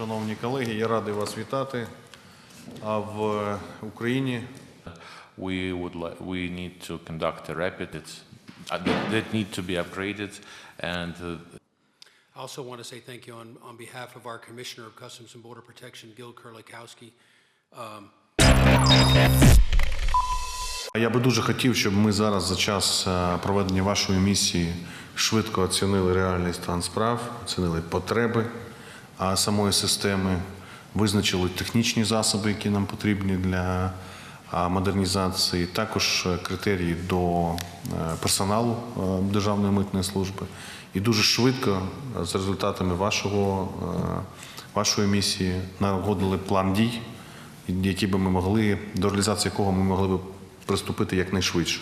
Шановні колеги, я радий вас вітати. А в Україні We would like, we need to conduct a rapid, it's, uh, that need to be upgraded, and uh, I also want to say thank you on, on behalf of our Commissioner of Customs and Border Protection, Gil Kurlikowski. А Я би дуже хотів, щоб ми зараз за час е, проведення вашої місії швидко оцінили реальний стан справ, оцінили потреби самої системи, визначили технічні засоби, які нам потрібні для модернізації, також е, критерії до е, персоналу е, Державної митної служби. І дуже швидко з результатами вашого, вашої місії нагодили план дій, які би ми могли, до реалізації якого ми могли би приступити якнайшвидше.